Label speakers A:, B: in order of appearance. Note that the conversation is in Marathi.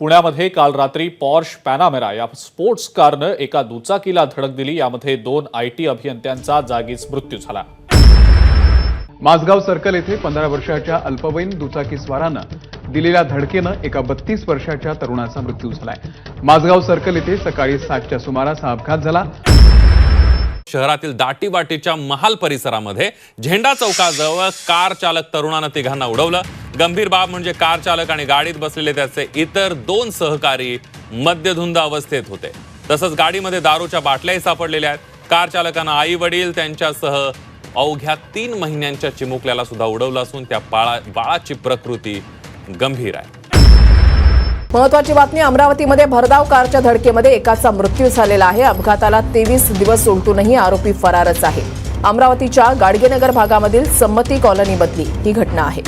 A: पुण्यामध्ये काल रात्री पॉर्श पॅनामेरा या स्पोर्ट्स कारनं एका दुचाकीला धडक दिली. यामध्ये दोन आय टी अभियंत्यांचा जागीच मृत्यू झाला.
B: माझगाव सर्कल येथे पंधरा वर्षाच्या अल्पवयीन दुचाकीस्वारानं दिलेल्या धडकेनं एका बत्तीस वर्षाच्या तरुणाचा मृत्यू झालाय. माझगाव सर्कल येथे सकाळी सातच्या सुमारास हा अपघात झाला.
C: शहरातील दाटीवाटीच्या महाल परिसरामध्ये झेंडा चौकाजवळ कार चालक तरुणानं तिघांना उडवलं. गंभीर बाब म्हणजे कार चालक आणि गाडीत बसलेले त्याचे इतर दोन सहकारी मद्यधुंद अवस्थेत होते. तसंच गाडीमध्ये दारूच्या बाटल्याही सापडलेल्या आहेत. कार चालकानं आई वडील त्यांच्यासह अवघ्या तीन महिन्यांच्या चिमुकल्याला सुद्धा उडवलं असून त्या बाळा बाळाची प्रकृती गंभीर आहे.
D: महत्वाची बातमी अमरावतीमध्ये भरधाव कारच्या धडकेमध्ये एकाचा मृत्यू झालेला आहे. अपघाताला तेवीस दिवस उलटूनही आरोपी फरारच आहे. अमरावतीच्या गाडगेनगर भागामधील संमती कॉलनी बदली. ही घटना आहे.